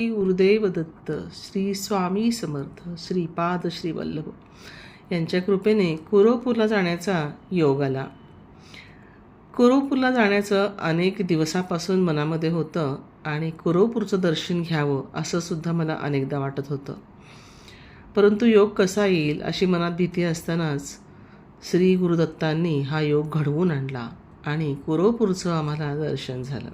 श्री गुरुदेव श्री स्वामी समर्थ श्रीपाद श्री वल्लभ यांच्या कृपेने कुरोपूरला जाण्याचा योग आला. कुरोपूरला जाण्याचं अनेक दिवसापासून मनामध्ये होतं आणि कुरोपूरचं दर्शन घ्यावं असं सुद्धा मला अनेकदा वाटत होतं. परंतु योग कसा येईल अशी मनात भीती असतानाच श्री गुरुदत्तांनी हा योग घडवून आणला आणि कुरोपूरचं आम्हाला दर्शन झालं.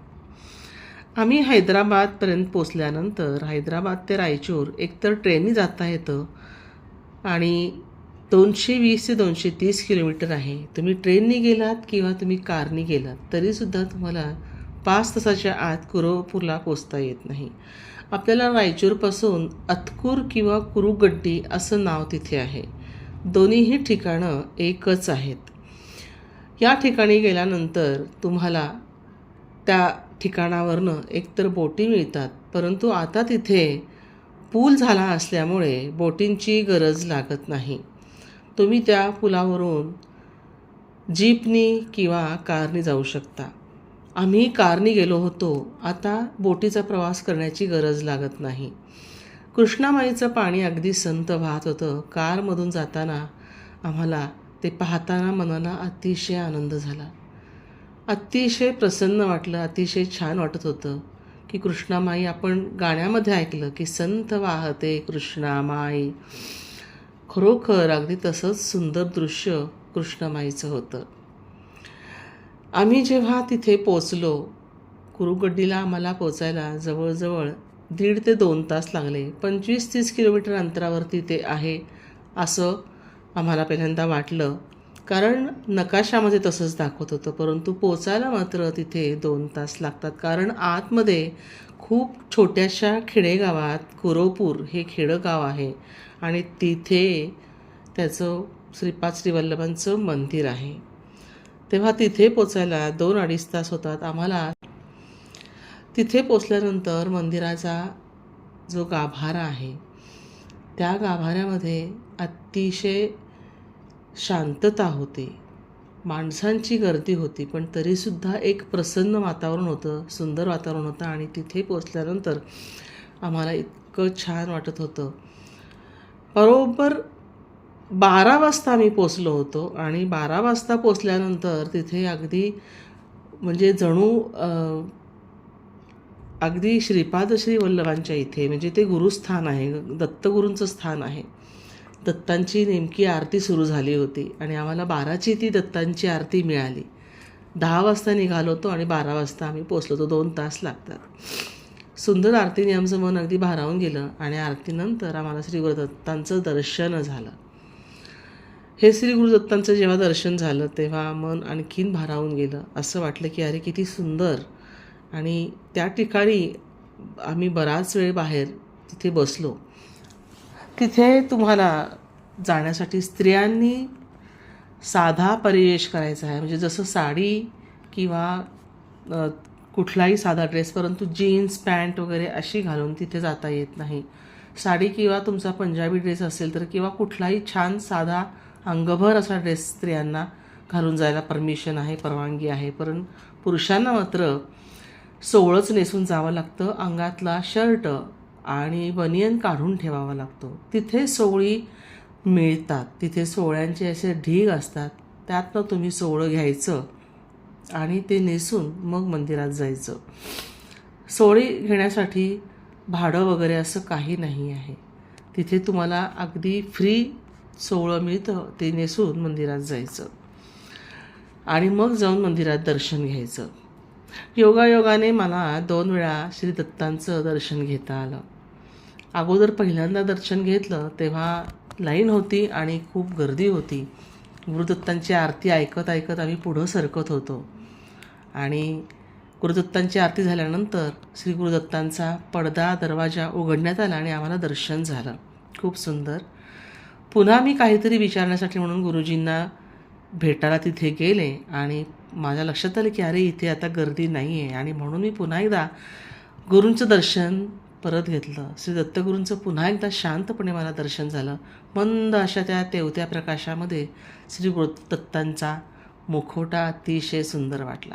आम्ही हैदराबादपर्यंत पोचल्यानंतर हैदराबाद ते रायचूर एकतर ट्रेननी जाता येतं आणि दोनशे वीस ते दोनशे तीस किलोमीटर आहे. तुम्ही ट्रेननी गेलात किंवा तुम्ही कारनी गेलात तरीसुद्धा तुम्हाला पाच तासाच्या आत कुरोपूरला पोचता येत नाही. आपल्याला रायचूरपासून अतकूर किंवा कुरुगड्डी असं नाव तिथे आहे. दोन्हीही ठिकाणं एकच आहेत. या ठिकाणी गेल्यानंतर तुम्हाला त्या ठिकाणावरनं एकतर बोटी मिळतात परंतु आता तिथे पूल झाला असल्यामुळे बोटींची गरज लागत नाही. तुम्ही त्या पुलावरून जीपनी किंवा कारनी जाऊ शकता. आम्ही कारनी गेलो होतो. आता बोटीचा प्रवास करण्याची गरज लागत नाही. कृष्णामाईचं पाणी अगदी संत वाहत होतं. कारमधून जाताना आम्हाला ते पाहताना मनाला अतिशय आनंद झाला. अतिशय प्रसन्न वाटलं अतिशय छान वाटत होतं की कृष्णामाई आपण गाण्यामध्ये ऐकलं की संत वाहते कृष्णामाई. खरोखर अगदी तसंच सुंदर दृश्य कृष्णामाईचं होतं. आम्ही जेव्हा तिथे पोचलो कुरुगड्डीला आम्हाला पोचायला जवळजवळ दीड ते दोन तास लागले. पंचवीस तीस किलोमीटर अंतरावरती ते आहे असं आम्हाला पहिल्यांदा वाटलं. कारण नकाशामध्ये तसंच दाखवत होतं परंतु पोचायला मात्र तिथे दोन तास लागतात. कारण आतमध्ये खूप छोट्याशा खेडेगावात कुरोपूर हे खेडंगाव आहे आणि तिथे त्याचं श्रीपाद श्रीवल्लभांचं मंदिर आहे. तेव्हा तिथे पोचायला दोन अडीच तास होतात. आम्हाला तिथे पोचल्यानंतर मंदिराचा जो गाभारा आहे त्या गाभाऱ्यामध्ये अतिशय शांतता होती. माणसांची गर्दी होती पण तरीसुद्धा एक प्रसन्न वातावरण होतं सुंदर वातावरण होतं आणि तिथे पोचल्यानंतर आम्हाला इतकं छान वाटत होतं. बरोबर बारा वाजता आम्ही पोचलो होतो आणि बारा वाजता पोचल्यानंतर तिथे अगदी म्हणजे जणू अगदी श्रीपाद श्री वल्लभांच्या इथे म्हणजे ते गुरुस्थान आहे दत्तगुरूंचं स्थान आहे. दत्तांची नेमकी आरती सुरू झाली होती आणि आम्हाला बाराची ती दत्तांची आरती मिळाली. दहा वाजता निघालो होतो आणि बारा वाजता आम्ही पोचलो होतो. दोन तास लागतात. सुंदर आरतीने आमचं मन अगदी भारावून गेलं आणि आरतीनंतर आम्हाला श्री गुरुदत्तांचं दर्शन झालं. हे श्री गुरुदत्तांचं जेव्हा दर्शन झालं तेव्हा मन आणखीन भारावून गेलं. असं वाटलं की अरे किती सुंदर. आणि त्या ठिकाणी आम्ही बराच वेळ बाहेर तिथे बसलो. तिथे तुम्हाला जाण्यासाठी स्त्रियांनी साधा परिवेश करायचा आहे. म्हणजे जसं साडी किंवा कुठलाही साधा ड्रेस परंतु जीन्स पॅन्ट वगैरे अशी घालून तिथे जाता येत नाही. साडी किंवा तुमचा पंजाबी ड्रेस असेल तर किंवा कुठलाही छान साधा अंगभर असा ड्रेस स्त्रियांना घालून जायला परमिशन आहे परवानगी आहे. पण पुरुषांना मात्र सोवळंच नेसून जावं लागतं. अंगातला शर्ट आणि बनियन काढून ठेवावा लागतो. तिथे सोवळी मिळतात. तिथे सोळ्यांचे असे ढीग असतात. त्यातनं तुम्ही सोवळं घ्यायचं आणि ते नेसून मग मंदिरात जायचं. सोळी घेण्यासाठी भाडं वगैरे असं काही नाही आहे. तिथे तुम्हाला अगदी फ्री सोहळं मिळतं. ते नेसून मंदिरात जायचं. आणि मग जाऊन मंदिरात दर्शन घ्यायचं. योगायोगाने मला दोन वेळा श्री दत्तांचं दर्शन घेता आलं. अगोदर पहिल्यांदा दर्शन घेतलं तेव्हा लाईन होती आणि खूप गर्दी होती. गुरुदत्तांची आरती ऐकत ऐकत आम्ही पुढं सरकत होतो. आणि गुरुदत्तांची आरती झाल्यानंतर श्री गुरुदत्तांचा पडदा दरवाजा उघडण्यात आला आणि आम्हाला दर्शन झालं. खूप सुंदर. पुन्हा मी काहीतरी विचारण्यासाठी म्हणून गुरुजींना भेटायला तिथे गेले आणि माझ्या लक्षात आलं की अरे इथे आता गर्दी नाही आहे आणि म्हणून मी पुन्हा एकदा गुरूंचं दर्शन परत घेतलं. श्री दत्तगुरूंचं पुन्हा एकदा शांतपणे मला दर्शन झालं. मंद अशा त्या तेवत्या प्रकाशामध्ये श्री गुरुदत्तांचा मुखोटा अतिशय सुंदर वाटला.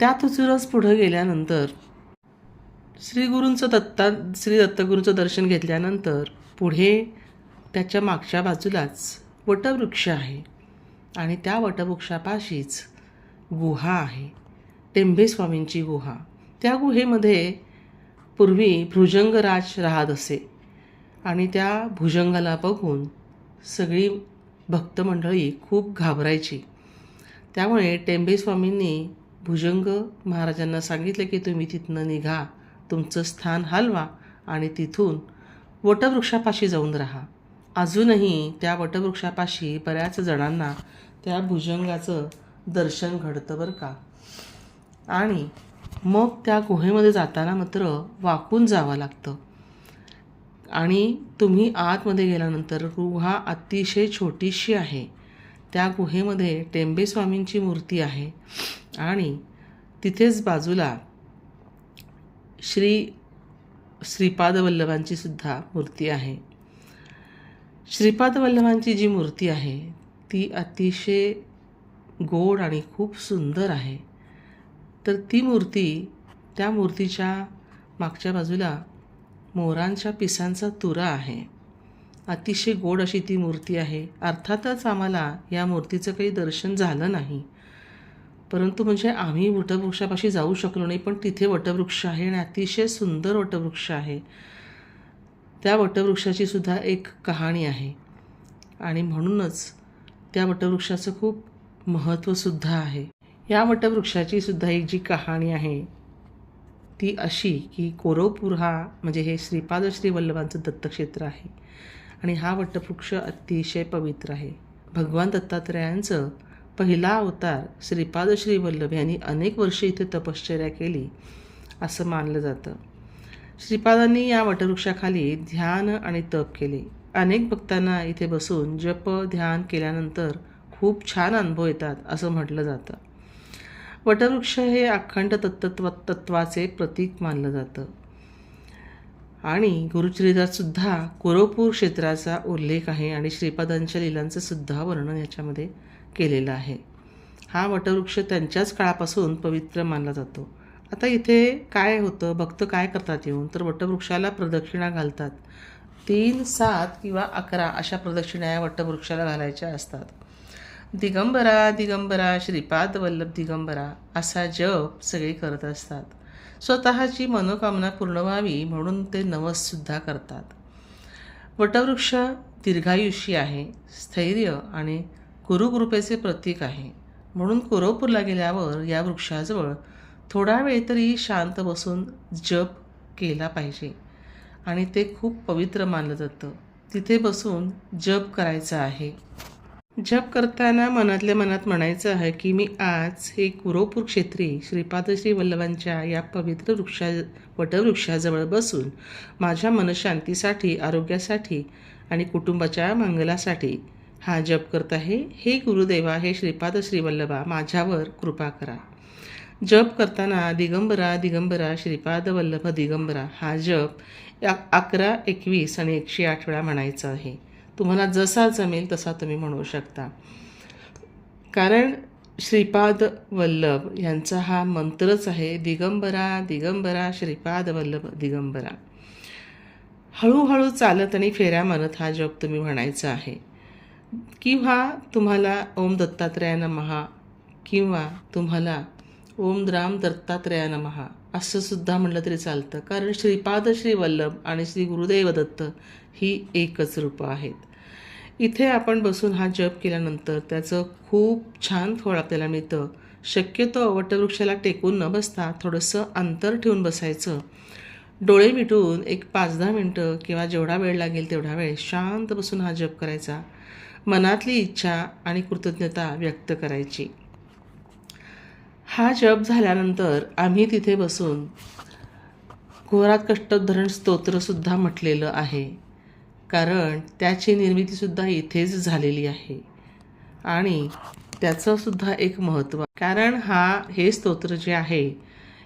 त्यात उचूरच पुढं गेल्यानंतर श्री गुरूंचं दत्ता श्री दत्तगुरूंचं दर्शन घेतल्यानंतर पुढे त्याच्या मागच्या बाजूलाच वटवृक्ष आहे आणि त्या वटवृक्षापाशीच गुहा आहे. टेंभे स्वामींची गुहा. त्या गुहेमध्ये पूर्वी भुजंगराज राहत असे. आणि त्या भुजंगाला बघून सगळी भक्तमंडळी खूप घाबरायची. त्यामुळे टेंबे स्वामींनी भुजंग महाराजांना सांगितलं की तुम्ही तिथनं निघा तुमचं स्थान हलवा आणि तिथून वटवृक्षापाशी जाऊन राहा. अजूनही त्या वटवृक्षापाशी बऱ्याच जणांना त्या भुजंगाचं दर्शन घडतं बरं का. आणि मग त्या गुहेमध्ये जाताना मात्र वाकून जावं लागतं. आणि तुम्ही आतमध्ये गेल्यानंतर गुहा अतिशय छोटीशी आहे. त्या गुहेमध्ये टेंबे स्वामींची मूर्ती आहे. आणि तिथेच बाजूला श्री श्रीपाद वल्लभांची सुद्धा मूर्ती आहे. श्रीपाद वल्लभांची जी मूर्ती आहे ती अतिशय गोड आणि खूप सुंदर आहे. तर ती मूर्ती त्या मूर्तीच्या मागच्या बाजूला मोरांच्या पिसांचा तुरा आहे. अतिशय गोड अशी ती मूर्ती आहे. अर्थातच आम्हाला या मूर्तीचं काही दर्शन झालं नाही. परंतु म्हणजे आम्ही वटवृक्षापाशी जाऊ शकलो नाही पण तिथे वटवृक्ष आहे आणि अतिशय सुंदर वटवृक्ष आहे. त्या वटवृक्षाची सुद्धा एक कहाणी आहे. आणि म्हणूनच त्या वटवृक्षाचं खूप महत्त्वसुद्धा आहे. या वटवृक्षाची सुद्धा एक जी कहाणी आहे ती अशी की कोरवपूर हा म्हणजे हे श्रीपाद श्री वल्लभांचं दत्तक्षेत्र आहे. आणि हा वटवृक्ष अतिशय पवित्र आहे. भगवान दत्तात्रयांचं पहिला अवतार श्रीपाद श्री वल्लभ यांनी अनेक वर्षे इथे तपश्चर्या केली असं मानलं जातं. श्रीपादांनी या वटवृक्षाखाली ध्यान आणि तप केले. अनेक भक्तांना इथे बसून जप ध्यान केल्यानंतर खूप छान अनुभव येतात असं म्हटलं जातं. वटवृक्ष हे अखंड तत्त्व तत्वाचे प्रतीक मानलं जातं. आणि गुरुचरित्रातसुद्धा कोरोपूर क्षेत्राचा उल्लेख आहे आणि श्रीपादांच्या लिलांचं सुद्धा वर्णन याच्यामध्ये केलेलं आहे. हा वटवृक्ष त्यांच्याच काळापासून पवित्र मानला जातो. आता इथे काय होतं? भक्त काय करतात येऊन? तर वटवृक्षाला प्रदक्षिणा घालतात. तीन सात किंवा अकरा अशा प्रदक्षिणा या वटवृक्षाला घालायच्या असतात. दिगंबरा दिगंबरा श्रीपाद वल्लभ दिगंबरा असा जप सगळे करत असतात. स्वतःची मनोकामना पूर्ण व्हावी म्हणून ते नवससुद्धा करतात. वटवृक्ष दीर्घायुषी आहे स्थैर्य आणि गुरुकृपेचे प्रतीक आहे. म्हणून कोरोपूरला गेल्यावर या वृक्षाजवळ थोडा वेळ तरी शांत बसून जप केला पाहिजे आणि ते खूप पवित्र मानलं जातं. तिथे बसून जप करायचं आहे. जप करताना मनातल्या मनात म्हणायचं आहे की मी आज हे कुरोपूर क्षेत्री श्रीपाद श्री वल्लभांच्या या पवित्र वृक्षा वटवृक्षाजवळ बसून माझ्या मनशांतीसाठी आरोग्यासाठी आणि कुटुंबाच्या मंगलासाठी हा जप करत आहे. हे गुरुदेवा हे श्रीपाद श्रीवल्लभा माझ्यावर कृपा करा. जप करताना दिगंबरा दिगंबरा श्रीपाद वल्लभ दिगंबरा हा जप अकरा एकवीस आणि एकशे आठ वेळा म्हणायचा आहे. तुम्हाला जसा जमेल तसा तुम्ही म्हणू शकता. कारण श्रीपाद वल्लभ यांचा हा मंत्रच आहे दिगंबरा दिगंबरा श्रीपाद वल्लभ दिगंबरा. हळूहळू चालत आणि फेऱ्या मानत हा जप तुम्ही म्हणायचा आहे. किंवा तुम्हाला ओम दत्तात्रया नमहा किंवा तुम्हाला ओम द्राम दत्तात्रया नमहा असं सुद्धा म्हटलं तरी चालतं. कारण श्रीपाद श्री वल्लभ आणि श्री गुरुदेव दत्त ही एकच रूपं आहेत. इथे आपण बसून हा जप केल्यानंतर त्याचं खूप छान फळ आपल्याला मिळतं. शक्यतो वटवृक्षाला टेकून न बसता थोडंसं अंतर ठेवून बसायचं. डोळे मिटून एक पाच दहा मिनटं किंवा जेवढा वेळ लागेल तेवढा वेळ शांत बसून हा जप करायचा. मनातली इच्छा आणि कृतज्ञता व्यक्त करायची. हा जप झाल्यानंतर आम्ही तिथे बसून घोरात कष्टोद्धरण स्तोत्रसुद्धा म्हटलेलं आहे. कारण त्याची निर्मितीसुद्धा इथेच झालेली आहे. आणि त्याचंसुद्धा एक महत्त्व. कारण हा हे स्तोत्र जे आहे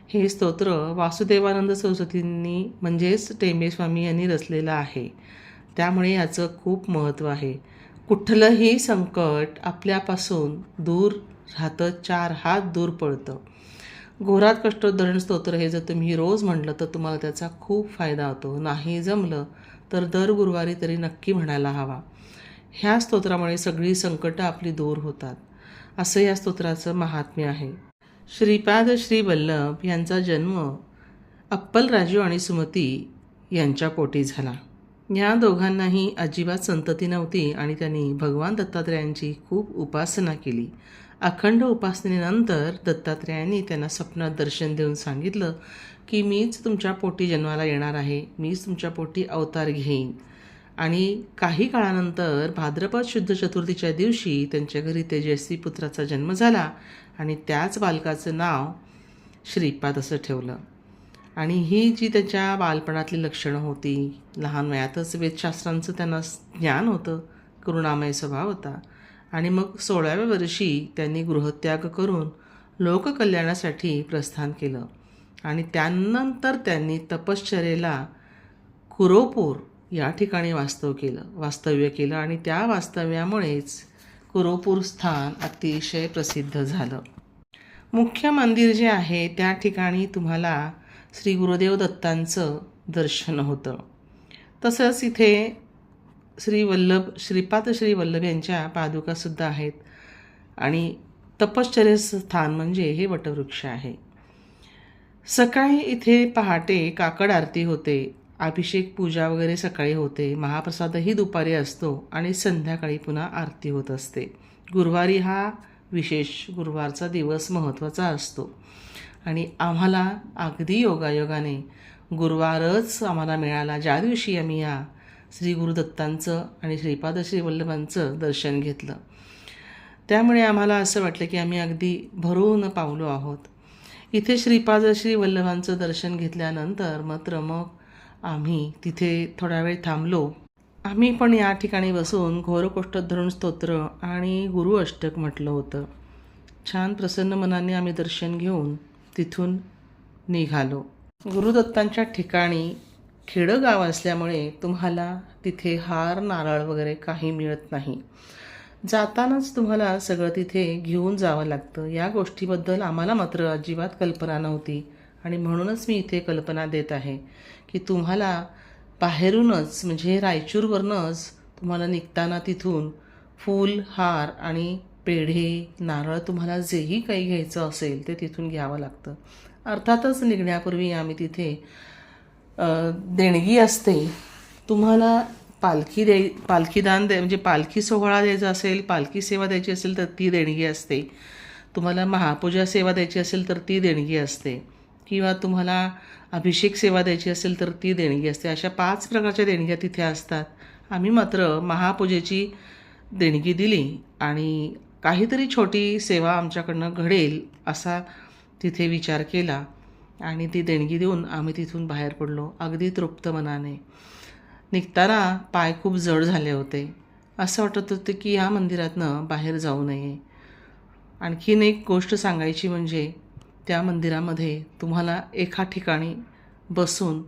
हे स्तोत्र वासुदेवानंद सरस्वतींनी म्हणजेच टेंबेस्वामी यांनी रचलेलं आहे. त्यामुळे याचं खूप महत्त्व आहे. कुठलंही संकट आपल्यापासून दूर राहतं चार हात दूर पळतं घोरात कष्टोद्धरण स्तोत्र हे जर तुम्ही रोज म्हटलं तर तुम्हाला त्याचा खूप फायदा होतो. नाही जमलं तर दर गुरुवारी तरी नक्की म्हणायला हवा. ह्या स्तोत्रामुळे सगळी संकटं आपली दूर होतात. असं या स्तोत्राचं महात्म्य आहे. श्रीपाद श्री वल्लभ यांचा जन्म अप्पलराजू आणि सुमती यांच्या पोटी झाला. या दोघांनाही अजिबात संतती नव्हती आणि त्यांनी भगवान दत्तात्रयांची खूप उपासना केली. अखंड उपासनेनंतर दत्तात्रेयांनी त्यांना स्वप्नात दर्शन देऊन सांगितलं की मीच तुमच्या पोटी जन्माला येणार आहे मीच तुमच्या पोटी अवतार घेईन. आणि काही काळानंतर भाद्रपद शुद्ध चतुर्थीच्या दिवशी त्यांच्या घरी तेजस्वी पुत्राचा जन्म झाला आणि त्याच बालकाचं नाव श्रीपाद असं ठेवलं. आणि ही जी त्याच्या बालपणातली लक्षणं होती लहान वयातच वेदशास्त्रांचं त्यांना ज्ञान होतं करुणामय स्वभाव होता. आणि मग सोळाव्या वर्षी त्यांनी गृहत्याग करून लोककल्याणासाठी प्रस्थान केलं. आणि त्यानंतर त्यांनी तपश्चर्येला कुरोपूर या ठिकाणी वास्तव केलं वास्तव्य केलं. आणि त्या वास्तव्यामुळेच कुरोपूर स्थान अतिशय प्रसिद्ध झालं. मुख्य मंदिर जे आहे त्या ठिकाणी तुम्हाला श्री गुरुदेव दत्तांचं दर्शन होतं. तसंच इथे श्री वल्लभ श्रीपाद श्री वल्लभ यांच्या पादुकासुद्धा आहेत. आणि तपश्चर्य स्थान म्हणजे हे वटवृक्ष आहे. सकाळी इथे पहाटे काकड आरती होते. अभिषेक पूजा वगैरे सकाळी होते. महाप्रसादही दुपारी असतो आणि संध्याकाळी पुन्हा आरती होत असते. गुरुवारी हा विशेष गुरुवारचा दिवस महत्त्वाचा असतो. आणि आम्हाला अगदी योगायोगाने गुरुवारच आम्हाला मिळाला. ज्या दिवशी आम्ही या श्री गुरुदत्तांचं आणि श्रीपाद श्री वल्लभांचं दर्शन घेतलं. त्यामुळे आम्हाला असं वाटलं की आम्ही अगदी भरून पावलो आहोत. इथे श्रीपाद श्री वल्लभांचं दर्शन घेतल्यानंतर मात्र मग आम्ही तिथे थोडा वेळ थांबलो. आम्ही पण या ठिकाणी बसून घोरकोष्ठधरण स्तोत्र आणि गुरु अष्टक म्हटलं होतं. छान प्रसन्न मनाने आम्ही दर्शन घेऊन तिथून निघालो. गुरुदत्तांच्या ठिकाणी खेडंगाव असल्यामुळे तुम्हाला तिथे हार नारळ वगैरे काही मिळत नाही. जातानाच तुम्हाला सगळं तिथे घेऊन जावं लागतं. या गोष्टीबद्दल आम्हाला मात्र अजिबात कल्पना नव्हती. आणि म्हणूनच मी इथे कल्पना देत आहे की तुम्हाला बाहेरूनच म्हणजे रायचूरवरूनच तुम्हाला निघताना तिथून फूल हार आणि पेढे नारळ तुम्हाला जेही काही घ्यायचं असेल ते तिथून घ्यावं लागतं. अर्थातच निघण्यापूर्वी आम्ही तिथे देणगी असते तुम्हाला पालखी द्याय पालखीदान द्या म्हणजे पालखी सोहळा द्यायचा असेल पालखी सेवा द्यायची असेल तर ती देणगी असते. तुम्हाला महापूजा सेवा द्यायची असेल तर ती देणगी असते. किंवा तुम्हाला अभिषेक सेवा द्यायची असेल तर ती देणगी असते. अशा पाच प्रकारच्या देणग्या तिथे असतात. आम्ही मात्र महापूजेची देणगी दिली आणि काहीतरी छोटी सेवा आमच्याकडनं घडेल असा तिथे विचार केला. आणि ती देणगी देऊन आम्ही तिथून बाहेर पडलो. अगदी तृप्त मनाने. निघताना पाय खूप जड झाले होते. असं वाटत होतं की या मंदिरातनं बाहेर जाऊ नये. आणखीन एक गोष्ट सांगायची म्हणजे त्या मंदिरामध्ये तुम्हाला एका ठिकाणी बसून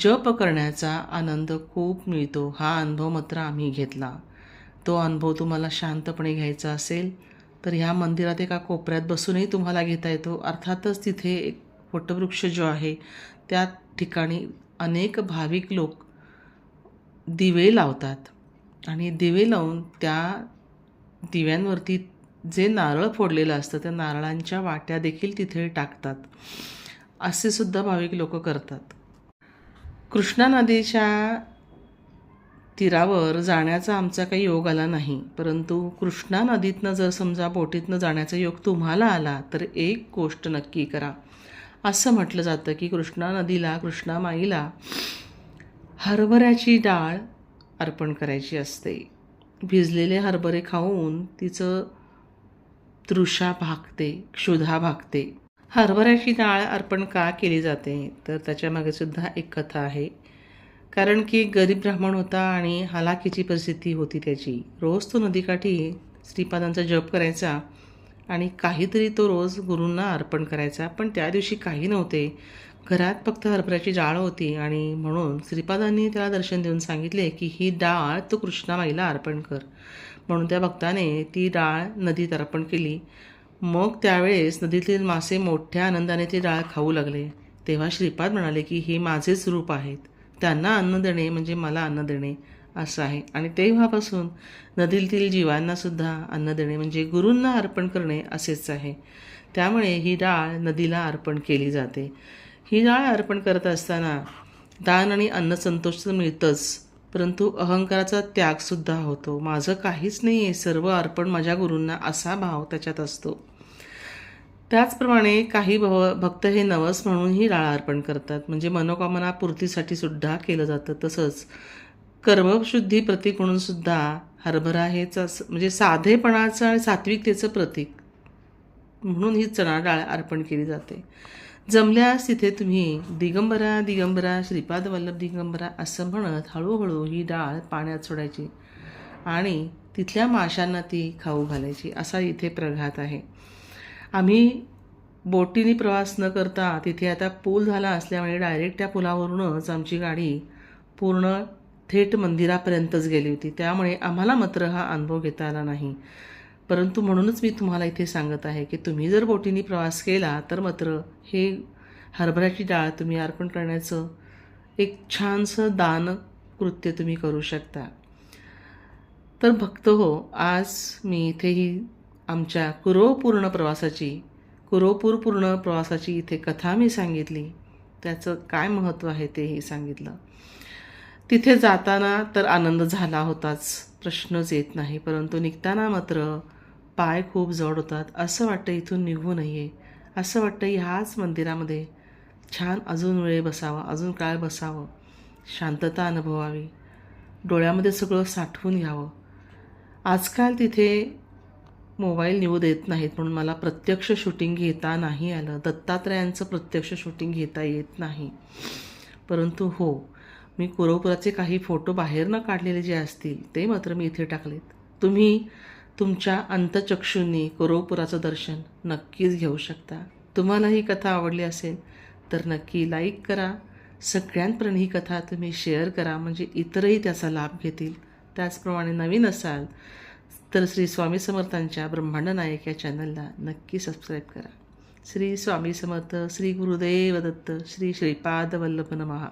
जप करण्याचा आनंद खूप मिळतो. हा अनुभव मात्र आम्ही घेतला. तो अनुभव तुम्हाला शांतपणे घ्यायचा असेल तर ह्या मंदिरात एका कोपऱ्यात बसूनही तुम्हाला घेता येतो. अर्थातच तिथे एक वटवृक्ष जो आहे त्या ठिकाणी अनेक भाविक लोक दिवे लावतात. आणि दिवे लावून त्या दिव्यांवरती जे नारळ फोडलेलं असतं त्या नारळांच्या वाट्या देखील तिथे टाकतात. असे सुद्धा भाविक लोक करतात. कृष्णा नदीच्या तीरावर जाण्याचा आमचा काही योग आला नाही. परंतु कृष्णा नदीतनं जर समजा बोटीतनं जाण्याचा योग तुम्हाला आला तर एक गोष्ट नक्की करा. असं म्हटलं जातं की कृष्णा नदीला कृष्णा माईला हरभऱ्याची डाळ अर्पण करायची असते. भिजलेले हरभरे खाऊन तिचं तृषा भागते क्षुधा भागते. हरभऱ्याची डाळ अर्पण का केली जाते? तर त्याच्यामागे सुद्धा एक कथा आहे. कारण की गरीब ब्राह्मण होता आणि हालाकीची परिस्थिती होती त्याची. रोज तो नदीकाठी श्रीपादांचा जप करायचा. आणि काहीतरी तो रोज गुरूंना अर्पण करायचा. पण त्या दिवशी काही नव्हते. घरात फक्त हरभऱ्याची डाळ होती आणि म्हणून श्रीपादांनी त्याला दर्शन देऊन सांगितले की ही डाळ तू कृष्णामाईला अर्पण कर. म्हणून त्या भक्ताने ती डाळ नदीत अर्पण केली. मग त्यावेळेस नदीतील मासे मोठ्या आनंदाने ती डाळ खाऊ लागले. तेव्हा श्रीपाद म्हणाले की हे माझेच रूप आहेत. त्यांना अन्न देणे म्हणजे मला अन्न देणे. असं आहे. आणि तेव्हापासून नदीतील जीवांनासुद्धा अन्न देणे म्हणजे गुरूंना अर्पण करणे असेच आहे. त्यामुळे ही डाळ नदीला अर्पण केली जाते. ही डाळ अर्पण करत असताना दान आणि अन्न संतोष तर मिळतंच परंतु अहंकाराचा त्यागसुद्धा होतो. माझं काहीच नाही आहे सर्व अर्पण माझ्या गुरूंना असा भाव त्याच्यात असतो. त्याचप्रमाणे काही भव भक्त हे नवस म्हणून ही डाळ अर्पण करतात. म्हणजे मनोकामना पूर्तीसाठी सुद्धा केलं जातं तसंच. कर्मशुद्धी प्रतीक म्हणून सुद्धा हरभरा हेच असं म्हणजे साधेपणाचं आणि सात्विकतेचं प्रतीक म्हणून ही चणा डाळ अर्पण केली जाते. जमल्यास तिथे तुम्ही दिगंबरा दिगंबरा श्रीपाद वल्लभ दिगंबरा असं म्हणत हळूहळू ही डाळ पाण्यात सोडायची आणि तिथल्या माशांना ती खाऊ घालायची. असा इथे प्रघात आहे. आम्ही बोटीने प्रवास न करता तिथे आता पूल झाला असल्यामुळे डायरेक्ट त्या पुलावरूनच आमची गाडी पूर्ण थेट मंदिरापर्यंतच गेली होती. त्यामुळे आम्हाला मात्र हा अनुभव घेता आला नाही. परंतु म्हणूनच मी तुम्हाला इथे सांगत आहे की तुम्ही जर बोटीने प्रवास केला तर मात्र हे हरभऱ्याची डाळ तुम्ही अर्पण करण्याचं एक छानसं दान कृत्य तुम्ही करू शकता. तर भक्त हो आज मी इथेही आमच्या कुरोपूर्ण प्रवासाची कुरोपूर पूर्ण प्रवासाची इथे कथा मी सांगितली. त्याचं काय महत्त्व आहे तेही सांगितलं. तिथे जाताना तर आनंद झाला होताच. प्रश्नच येत नाही परंतु निघताना मात्र पाय खूप जड होतात. असं वाटतं इथून निघू नये. असं वाटतं ह्याच मंदिरामध्ये छान अजून वेळ बसावा अजून काळ बसावं. शांतता अनुभवावी. डोळ्यामध्ये सगळं साठवून घ्यावं. आजकाल तिथे मोबाईल नेऊ देत नाहीत म्हणून मला प्रत्यक्ष शूटिंग घेता नाही आलं. दत्तात्रयांचं प्रत्यक्ष शूटिंग घेता येत नाही. परंतु हो मी कुरवपुराचे काही फोटो बाहेरनं काढलेले जे असतील ते मात्र मी इथे टाकलेत. तुम्ही तुमच्या अंतचक्षूंनी कुरवपुराचं दर्शन नक्कीच घेऊ शकता. तुम्हाला ही कथा आवडली असेल तर नक्की लाईक करा. सगळ्यांपर्यंत ही कथा तुम्ही शेअर करा म्हणजे इतरही त्याचा लाभ घेतील. त्याचप्रमाणे नवीन असाल तर श्री स्वामी समर्थांच्या ब्रह्मांड नायक या चॅनलला नक्की सबस्क्राईब करा. श्री स्वामी समर्थ श्री गुरुदेव दत्त श्री श्रीपाद वल्लभ नमहा